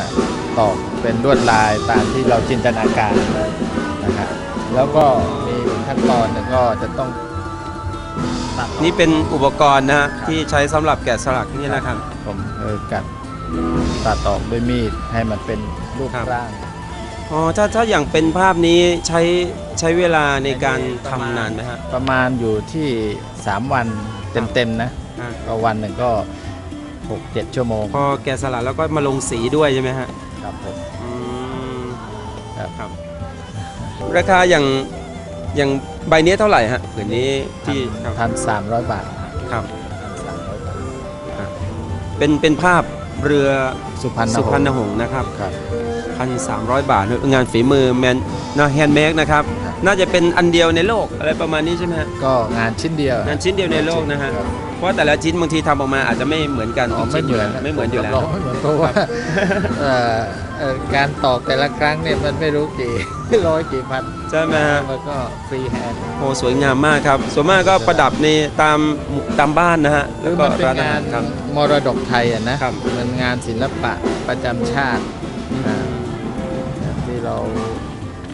ฮะตอกเป็นลวดลายตามที่เราจินตนาการนะฮะแล้วก็มีขั้นตอนหนึ่งก็จะต้องตัดออก นี่เป็นอุปกรณ์นะฮะที่ใช้สำหรับแกะสลักนี่นะครับ ผมเออกัดตัดออกด้วยมีดให้มันเป็นรูปครับ ร่าง อ๋อถ้าถ้าอย่างเป็นภาพนี้ใช้ใช้เวลาในการทำนานไหมฮะประมาณอยู่ที่ 3 วันเต็มๆนะอ่าก็วันหนึ่งก็ 6-7 ชั่วโมงพอแกะสลักแล้วก็มาลงสีด้วยใช่ไหมฮะครับผม อืมครับ ครับ ราคาอย่างอย่างใบนี้เท่าไหร่ฮะผืนนี้ที่ครับพันสามร้อยบาทครับพันสามร้อยบาทเป็นเป็นภาพเรือสุพรรณสุพรรณหงส์หงส์นะครับ ครับ พันสามร้อยบาท งานฝีมือแมนนะแฮนด์เมดนะครับ ครับ น่าจะเป็นอันเดียวในโลกอะไรประมาณนี้ใช่ไหมฮะ ก็งานชิ้นเดียวงานชิ้นเดียวในโลกนะฮะ ครับ เพราะแต่ละชิ้นบางทีทำออกมาอาจจะไม่เหมือนกันอ๋อทุกไม่ชิ้นเหมือนไม่เหมือนอยู่แล้วรับรงไม่เหมือนเพราะว่าเอ่อเอ่อการตอกแต่ละครั้งเนี่ยมันไม่รู้กี่ร้อยกี่พันใช่ไหมฮะแล้วก็ฟรีแฮนด์โอ้สวยงามมากครับ ส่วนมากก็ประดับในตามตามบ้านนะฮะหแล้รืวอก็มันเป็นร้านอาหางารนครับมรดกไทยอะนะครับมันงานศิลปะประจำชาติอ่าที่เรา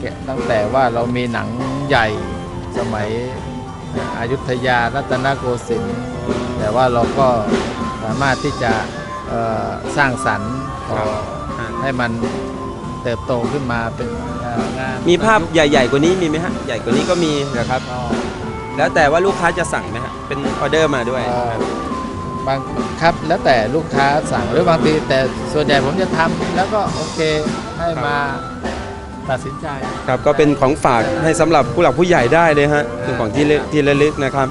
แกะตั้งแต่ว่าเรามีหนังใหญ่สมัยอยุธยารัตนโกสินทร์ แต่ว่าเราก็สามารถที่จะเอ่อสร้างสรรค์ต่อครับให้มันเติบโตขึ้นมาเป็นเอ่องานมีภาพใหญ่ ๆ กว่านี้มีไหมฮะใหญ่กว่านี้ก็มีนะครับก็แล้วแต่ว่าลูกค้าจะสั่งไหมฮะเป็นออเดอร์มาด้วยเอ่อบางครับแล้วแต่ลูกค้าสั่งหรือบางทีแต่ส่วนใหญ่ผมจะทำแล้วก็โอเคให้มาตัดสินใจครับก็เป็นของฝากให้สำหรับผู้หลักผู้ใหญ่ได้เลยฮะเป็นของที่ระที่ระลึกนะครับ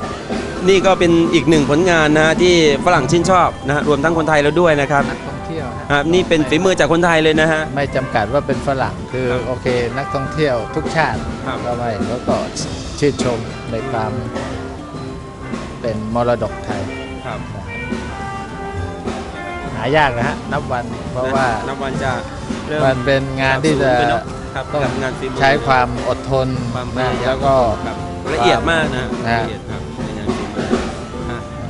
นี่ก็เป็นอีกหนึ่งผลงานนะฮะที่ฝรั่งชื่นชอบนะฮะรวมทั้งคนไทยแล้วด้วยนะครับนักท่องเที่ยวฮะครับนี่เป็นฝีมือจากคนไทยเลยนะฮะ ไม่จำกัดว่าเป็นฝรั่งคือครับโอเค นักท่องเที่ยวทุกชาติครับ ก็ไม่แล้วก็ชื่นชมในความเป็นมรดกไทย ครับหายากนะฮะ นับวัน เพราะว่านับวันจะเริ่ม มันเป็นงานที่จะสูงไปเนอครับต้องกับงานฝีมือ ใช้ความอดทนความพนะยายามแล้วก็แบบละเอียดมากนะนะละเอียดครับ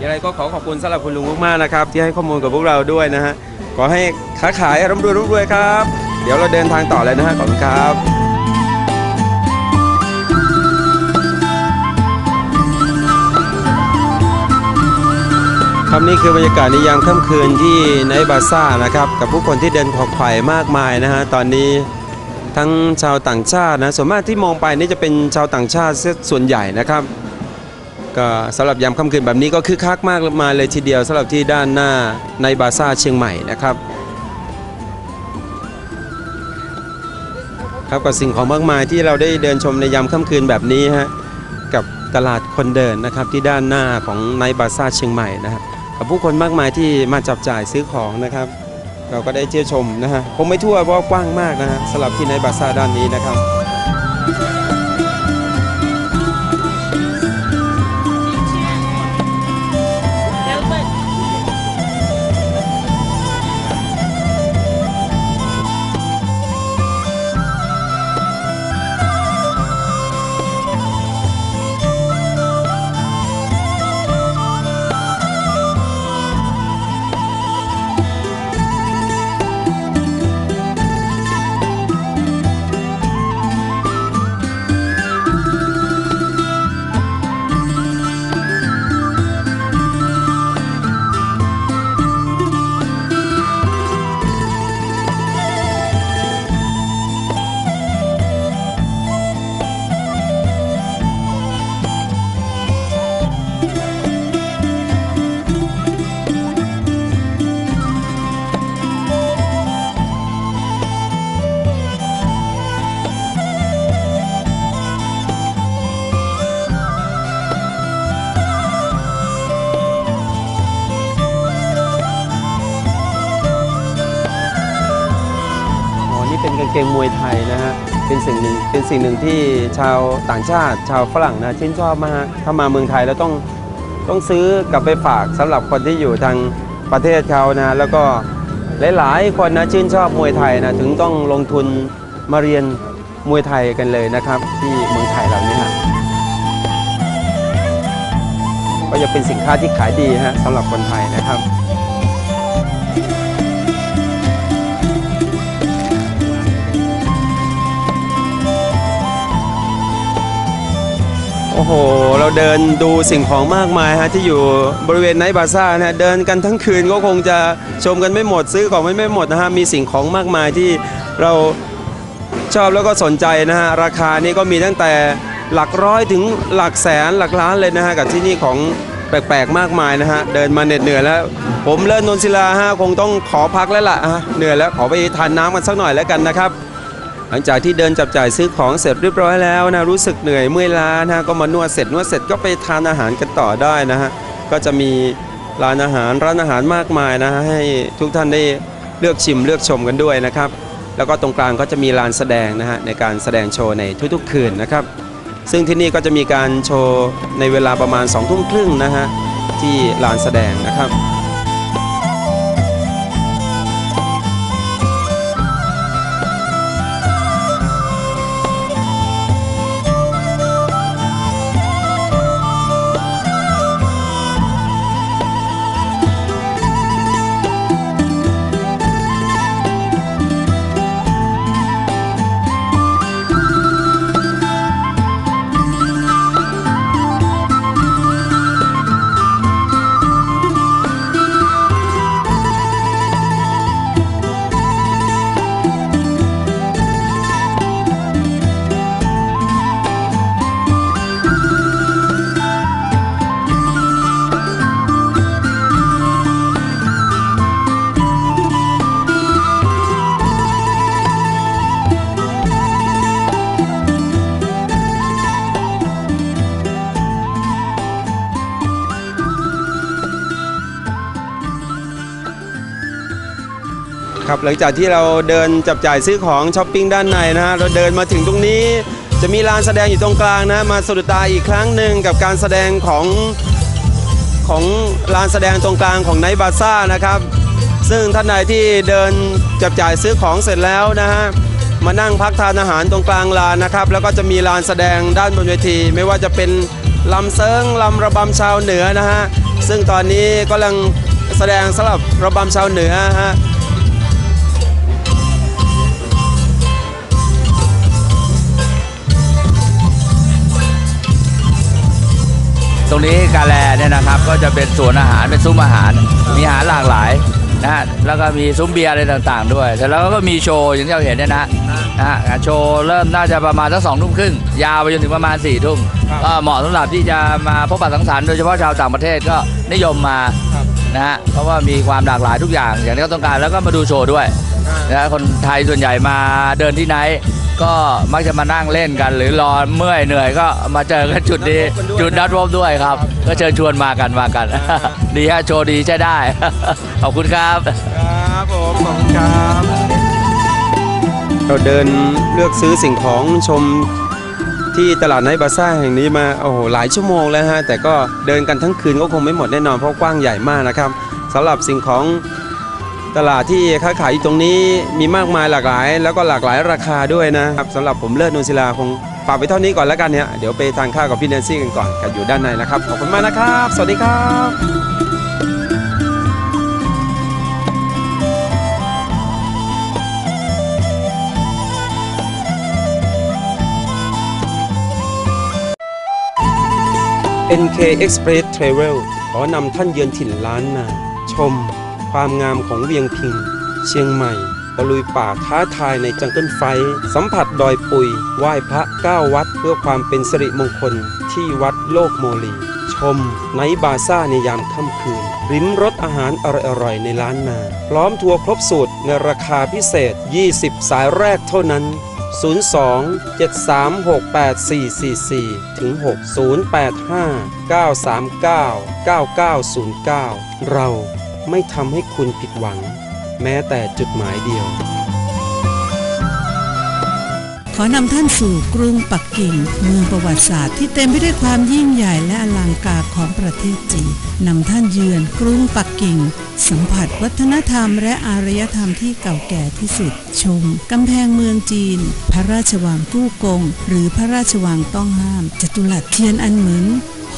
ยังไงก็ขอขอบคุณสำหรับคุณลุงมากๆนะครับ ที่ให้ข้อมูลกับพวกเราด้วยนะฮะขอให้ค้าขายร่ำรวยร่ำรวยครับ เดี๋ยวเราเดินทางต่อเลยนะฮะขอบคุณครับ ครับนี่คือบรรยากาศในยามค่ำคืนที่ไนท์บาซ่านะครับกับผู้คนที่เดินขวักไขว่มากมายนะฮะตอนนี้ทั้งชาวต่างชาตินะส่วนมากที่มองไปนี่จะเป็นชาวต่างชาติส่วนใหญ่นะครับ ก็สำหรับยามค่ำคืนแบบนี้ก็คึกคักมากมาเลยทีเดียวสำหรับที่ด้านหน้าในบาซ่าเชียงใหม่นะครับครับกับสิ่งของมากมายที่เราได้เดินชมในยามค่ำคืนแบบนี้ฮะกับตลาดคนเดินนะครับที่ด้านหน้าของไนบาซ่าเชียงใหม่นะครับกับผู้คนมากมายที่มาจับจ่ายซื้อของนะครับ เราก็ได้เที่ยวชมนะฮะคงไม่ทั่วเพราะกว้างมากนะฮะสำหรับที่ในบาซ่าด้านนี้นะครับ เป็นกางเกงมวยไทยนะฮะเป็นสิ่งหนึ่งเป็นสิ่งหนึ่งที่ชาวต่างชาติ ชาวฝรั่งนะชื่นชอบมากถ้ามาเมืองไทยแล้วต้องต้องซื้อกลับไปฝากสำหรับคนที่อยู่ทางประเทศเขานะแล้วก็หลายๆ คนนะชื่นชอบมวยไทยนะถึงต้องลงทุนมาเรียนมวยไทยกันเลยนะครับ ที่เมืองไทยเรานี่ฮะก็จะเป็นสินค้าที่ขายดีฮะสำหรับคนไทยนะครับ โห เราเดินดูสิ่งของมากมายฮะที่อยู่บริเวณไนท์บาซ่านะฮะเดินกันทั้งคืนก็คงจะชมกันไม่หมดซื้อของไม่ไม่หมดนะฮะมีสิ่งของมากมายที่เราชอบแล้วก็สนใจนะฮะราคานี่ก็มีตั้งแต่หลักร้อยถึงหลักแสนหลักล้านเลยนะฮะกับที่นี่ของแปลกๆมากมายนะฮะเดินมาเหน็ดเหนื่อยแล้ว ผมเลิศนนศิลาฮะคงต้องขอพักแล้วล่ะฮะเหนื่อยแล้วขอไปทานน้ำกันสักหน่อยแล้วกันนะครับ หลังจากที่เดินจับจ่ายซื้อของเสร็จเรียบร้อยแล้วนะรู้สึกเหนื่อยเมื่อยล้านะก็มานวดเสร็จนวดเสร็จก็ไปทานอาหารกันต่อได้นะฮะก็จะมีร้านอาหารร้านอาหารมากมายนะฮะให้ทุกท่านได้เลือกชิมเลือกชมกันด้วยนะครับ แล้วก็ตรงกลางก็จะมีลานแสดงนะฮะในการแสดงโชว์ในทุกๆ คืนนะครับ ซึ่งที่นี่ก็จะมีการโชว์ในเวลาประมาณ2องทุ่มครึ่งนะฮะที่ลานแสดงนะครับ ครับหลังจากที่เราเดินจับจ่ายซื้อของช้อปปิ้งด้านในนะฮะเราเดินมาถึงตรงนี้ จะมีลานแสดงอยู่ตรงกลางนะมาสะดุดตาอีกครั้งหนึ่งกับการแสดงของของลานแสดงตรงกลางของไนท์บาซ่านะครับ ซึ่งท่านใดที่เดินจับจ่ายซื้อของเสร็จแล้วนะฮะมานั่งพักทานอาหารตรงกลางลานนะครับ แล้วก็จะมีลานแสดงด้านบนเวที ไม่ว่าจะเป็นลำเซิงลำระบำชาวเหนือนะฮะซึ่งตอนนี้กำลังแสดงสำหรับระบำชาวเหนือฮะ นี้กาแลเนี่ยนะครับก็จะเป็นสวนอาหารเป็นซุ้มอาหาร มีอาหารหลากหลายนะฮะแล้วก็มีซุ้มเบียร์อะไรต่างๆ ด้วยเสร็จแล้วก็มีโชว์อย่างที่เราเห็นเนี่ยนะนะฮะโชว์เริ่มน่าจะประมาณสักสองทุ่มครึ่งยาวไปจนถึงประมาณ4ี่ทุ่มครับก็เหมาะสำหรับที่จะมาพบปะสังสรรค์โดยเฉพาะชาวต่างประเทศก็นิยมมาครับนะฮะเพราะว่ามีความหลากหลายทุกอย่างอย่างที่เขาต้องการแล้วก็มาดูโชว์ด้วย นะฮะคนไทยส่วนใหญ่มาเดินที่ไหน ก็มักจะมานั่งเล่นกัน หรือรอเมื่อยเหนื่อยก็มาเจอกันจุดนี้จุดนัดพบด้วยครับ ก็เชิญชวนมากันมากัน ดีฮะโชว์ดีใช้ได้ ขอบคุณครับ ครับผมขอบคุณครับ เราเดินเลือกซื้อสิ่งของชมที่ตลาดไนท์บาซ่าแห่งนี้มาโอ้โหหลายชั่วโมงแล้วฮะแต่ก็เดินกันทั้งคืนก็คงไม่หมดแน่นอนเพราะกว้างใหญ่มากนะครับสำหรับสิ่งของ ตลาดที่ค้าขายอยู่ตรงนี้มีมากมายหลากหลาย แล้วก็หลากหลายราคาด้วยนะครับสำหรับผมเลิศนุศิลาคงฝากไว้เท่านี้ก่อนแล้วกันเนี่ยเดี๋ยวไปทานข้าวกับพี่แนนซี่กันก่อนกันอยู่ด้านในนะครับ ขอบคุณมากนะครับ สวัสดีครับ NK Express Travel ขอนำท่านเยือนถิ่นล้านนา ชม ความงามของเวียงพิง เชียงใหม่ตะลุยป่าท้าทายในจังเกิลไฟ สัมผัสดอยปุย ไหว้พระเก้าวัดเพื่อความเป็นสิริมงคลที่วัดโลกโมลี ชมไนบาซ่าในยามค่ำคืน ริมรสอาหารอร่อยๆในล้านนา พร้อมทัวร์ครบสูตรในราคาพิเศษ 20 สายแรกเท่านั้น 02 736 8444 ถึง 6 085 939 9909 เรา ไม่ทำให้คุณผิดหวัง แม้แต่จุดหมายเดียว ขอนำท่านสู่กรุงปักกิ่ง เมืองประวัติศาสตร์ที่เต็มไปด้วยความยิ่งใหญ่และอลังการของประเทศจีนนำท่านเยือนกรุงปักกิ่ง สัมผัสวัฒนธรรมและอารยธรรมที่เก่าแก่ที่สุด ชมกำแพงเมืองจีน พระราชวังกู้กง หรือพระราชวังต้องห้ามจตุรัสเทียนอันเหมิน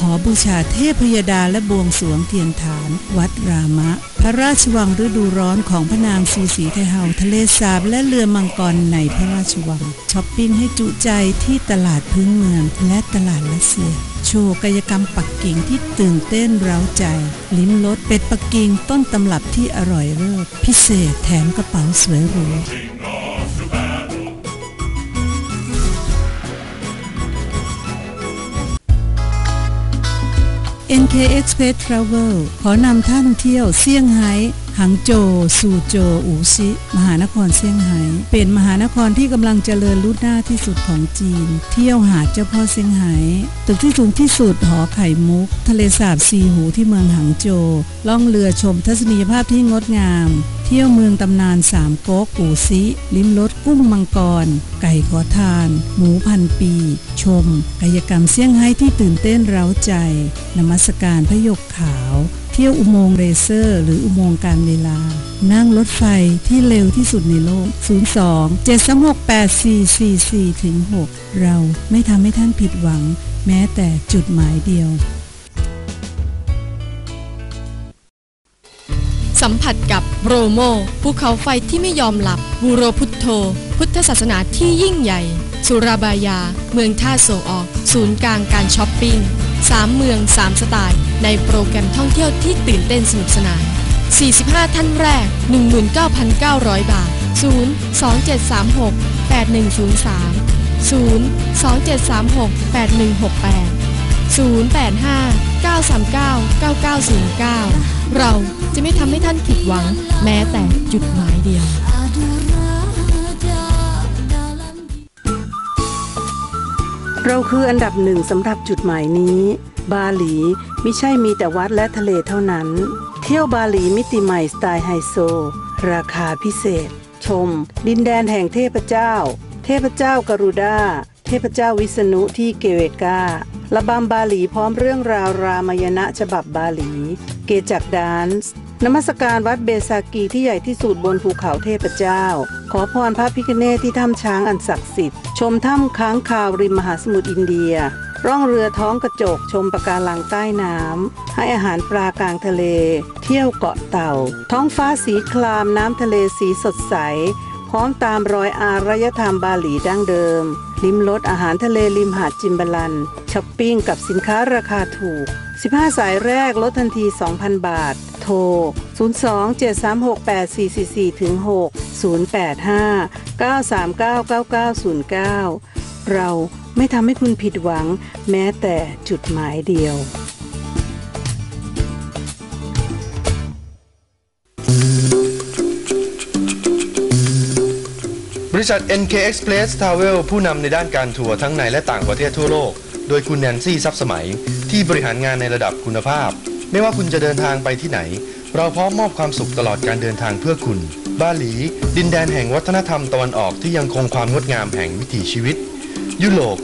หขอบูชาเทพยดาและบวงสรวงเทียนฐาน วัดรามะ พระราชวังฤดูร้อนของพระนางสีสีไทเฮาทะเลสาบและเรือมังกรในพระราชวังช้อปปิ้งให้จุใจที่ตลาดพื้นเมืองและตลาดรัสเซีย โชว์กายกรรมปักกิ่งที่ตื่นเต้นเร้าใจ ลิ้มรสเป็ดปักกิ่งต้นตำรับที่อร่อยเลิศพิเศษแถมกระเป๋าสวยหรู NK Express Travel ขอนำท่านเที่ยวเซี่ยงไฮ้หังโจวซูโจวอูซิ มหานครเซี่ยงไฮ้เป็นมหานครที่กำลังเจริญรุ่หน้าที่สุดของจีน เที่ยวหาดเจ้าพ่อเซี่ยงไฮ้ตึกที่สูงที่สุดหอไข่มุก ทะเลสาบซีหูที่เมืองหังโจวล่องเรือชมทัศนียภาพที่งดงาม เที่ยวเมืองตำนานสามก๊กอูซิ ลิ้มรสกุ้งมังกร ไก่ขอทาน หมูพันปี ชม กายกรรมเซี่ยงไฮ้ที่ตื่นเต้นเร้าใจ นมัสการพระยกขาว เที่ยวอุโมงค์เรเซอร์ หรืออุโมงค์การเวลา นั่งรถไฟที่เร็วที่สุดในโลก 02 736 8444ถึง6เราไม่ทำให้ท่านผิดหวัง แม้แต่จุดหมายเดียว สัมผัสกับโรโมภูเขาไฟที่ไม่ยอมหลับบูโรพุทโธ พุทธศาสนาที่ยิ่งใหญ่ สุราบายา เมืองท่าส่งออก ศูนย์กลางการช้อปปิ้งสามเมือง3สไตล์ ในโปรแกรมท่องเที่ยวที่ตื่นเต้นสนุกสนาน 45 ท่านแรก 19,900 บาท 0 2 7 3 6 8 1 0 3 0 2 7 3 6 8 1 6 8 085 939 9909 เราจะไม่ทำให้ท่านผิดหวังแม้แต่จุดหมายเดียว เราคืออันดับหนึ่งสำหรับจุดหมายนี้ บาหลีไม่ใช่มีแต่วัดและทะเลเท่านั้น เที่ยวบาหลีมิติใหม่สไตล์ไฮโซ ราคาพิเศษ ชม ดินแดนแห่งเทพเจ้า เทพเจ้ากรุดาเทพเจ้าวิษณุที่เกเวการะบำบาหลีพร้อมเรื่องราวรามยณะฉบับบาหลี เกจักดานซ์นมัสการวัดเบซากีที่ใหญ่ที่สุดบนภูเขาเทพเจ้า ขอพรพระพิคเนศที่ถ้ำช้างอันศักดิ์สิทธิ์ ชมถ้ำค้างคาวริมมหาสมุทรอินเดีย ร่องเรือท้องกระจกชมปะการังใต้น้ำ ให้อาหารปลากลางทะเล เที่ยวเกาะเต่า ท้องฟ้าสีครามน้ำทะเลสีสดใส พร้อมตามรอยอารยธรรมบาหลีดั้งเดิม ลิ้มรสอาหารทะเลริมหาดจิมบาลันช้อปปิ้งกับสินค้าราคาถูก 15 สายแรกลดทันที 2,000 บาท โทร 02-736-8444ถึง6 085 939 9909 เราไม่ทำให้คุณผิดหวังแม้แต่จุดหมายเดียว ริษัท NK Express Travel ผู้นำในด้านการทัวร์ทั้งในและต่างประเทศทั่วโลก โดยคุณแนนซี่ซับสมัย ที่บริหารงานในระดับคุณภาพ ไม่ว่าคุณจะเดินทางไปที่ไหน เราพร้อมมอบความสุขตลอดการเดินทางเพื่อคุณ บาหลี ดินแดนแห่งวัฒนธรรมตะวันออกที่ยังคงความงดงามแห่งวิถีชีวิต ยุโรป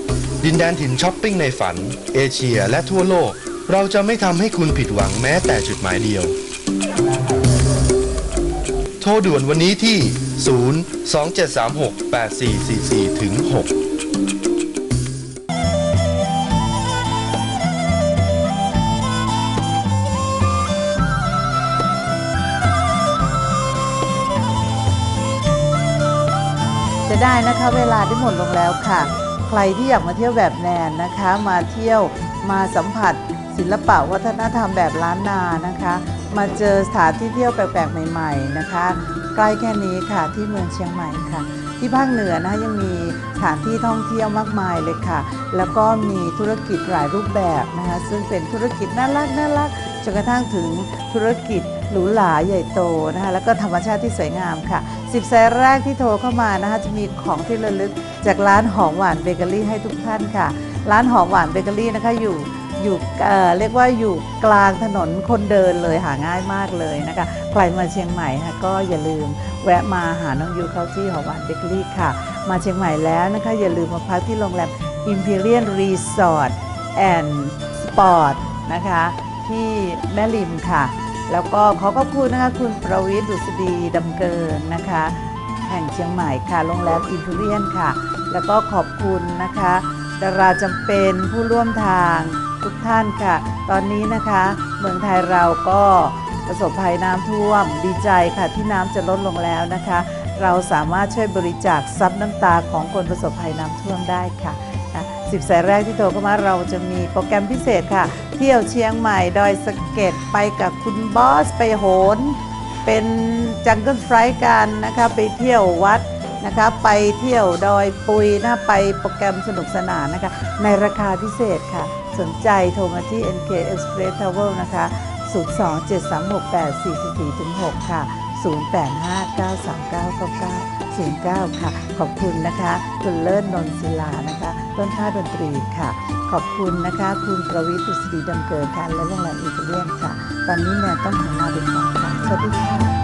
ดินแดนถิ่นช้อปปิ้งในฝัน เอเชียและทั่วโลก เราจะไม่ทำให้คุณผิดหวังแม้แต่จุดหมายเดียว โทรด่วนวันนี้ที่ 0 027368444ถึง6จะได้นะคะเวลาที่หมดลงแล้วค่ะ ใครที่อยากมาเที่ยวแบบแนนนะคะ มาเที่ยวมาสัมผัส ศิลปะวัฒนธรรมแบบล้านนานะคะ มาเจอสถานที่เที่ยวแปลกๆใหม่ ๆนะคะ ใกล้แค่นี้ค่ะที่เมืองเชียงใหม่ค่ะ ที่ภาคเหนือนะคะยังมีสถานที่ท่องเที่ยวมากมายเลยค่ะ แล้วก็มีธุรกิจหลายรูปแบบนะคะซึ่งเป็นธุรกิจน่ารักน่ารักจนกระทั่งถึงธุรกิจหรูหราใหญ่โตนะคะแล้วก็ธรรมชาติที่สวยงามค่ะ10สายแรกที่โทรเข้ามานะคะจะมีของที่ระลึกจากร้านหอมหวานเบเกอรี่ให้ทุกท่านค่ะ ร้านหอมหวานเบเกอรี่นะคะอยู่ อยู่เอ่อเรียกว่าอยู่กลางถนนคนเดินเลยหาง่ายมากเลยนะคะใครมาเชียงใหม่ค่ะก็อย่าลืมแวะมาหาน้องยูเข้าที่หอวานเบเกอรี่ค่ะ มาเชียงใหม่แล้วนะคะอย่าลืมมาพักที่โรงแรม Imperial Resort and Sport นะคะที่แม่ริมค่ะ แล้วก็ขอขอบคุณนะคะคุณประวิทย์ดุษฎีดำเกินนะคะ แห่งเชียงใหม่ค่ะโรงแรมอินทูเรียนค่ะ แล้วก็ขอบคุณนะคะ ดาราจำเป็นผู้ร่วมทาง ทุกท่านค่ะ ตอนนี้นะคะ เมืองไทยเราก็ประสบภัยน้ำท่วมดีใจค่ะที่น้ำจะลดลงแล้วนะคะ เราสามารถช่วยบริจาคซับน้ำตาของคนประสบภัยน้ำท่วมได้ค่ะสิบสายแรกที่โทรเข้ามาเราจะมีโปรแกรมพิเศษค่ะ เที่ยวเชียงใหม่ดอยสะเก็ดไปกับคุณบอสไปโหน เป็นจังเกิลไฟล์กันนะคะไปเที่ยววัดนะคะไปเที่ยวดอยปุยนะไปโปรแกรมสนุกสนานนะคะในราคาพิเศษค่ะ สนใจโทรมาที่ NK Express Travel นะคะ 027368446 ค่ะ 0859399909 ค่ะ ขอบคุณนะคะคุณเลิศนนศิลานะคะ ต้นท่าดนตรีค่ะ ขอบคุณนะคะ คุณประวิทย์อุศรีดำเกินค่ะและโรงแรมอิตาเลียนค่ะ ตอนนี้แนนต้องขอลาไปก่อนค่ะสวัสดีค่ะ